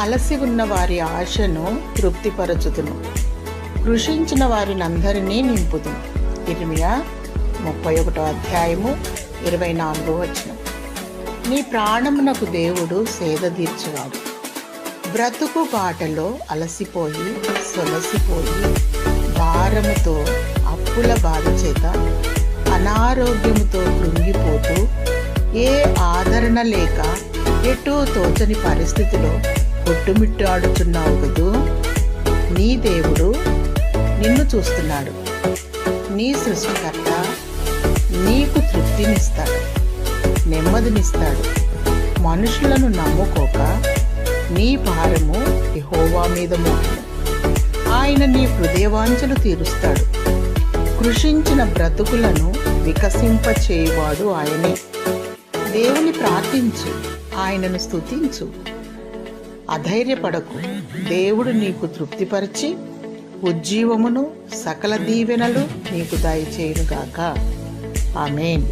అలసి ఉన్న వారి ఆశను తృప్తిపరచుతును కృషించిన వారినందరినీ నింపుతును ఇర్మియా ముప్పై ఒకటో అధ్యాయము ఇరవై నాలుగో వచనం. నీ ప్రాణమునకు దేవుడు సేద తీర్చువాడు. బ్రతుకు బాటలో అలసిపోయి సొలసిపోయి భారముతో అప్పుల బాధ చేత అనారోగ్యముతో కృంగిపోతూ ఏ ఆదరణ లేక ఎటూ తోచని పరిస్థితిలో కొట్టుమిట్టాడుచున్నావు కదూ. నీ దేవుడు నిన్ను చూస్తున్నాడు. నీ సృష్టికర్త నీకు తృప్తినిస్తాడు. నెమ్మదినిస్తాడు. మనుషులను నమ్ముకోక నీ భారము ఎహోవా మీద మోపుము ఆయన నీ హృదయవాంఛలు తీరుస్తాడు. కృషించిన బ్రతుకులను వికసింపచేయువాడు ఆయనే. దేవుని ప్రార్థించు. ఆయనను స్తుతించు. అధైర్యపడకు. దేవుడు నీకు తృప్తిపరిచి ఉజ్జీవమును సకల దీవెనలు నీకు దయచేయునుగాక. ఆమెన్.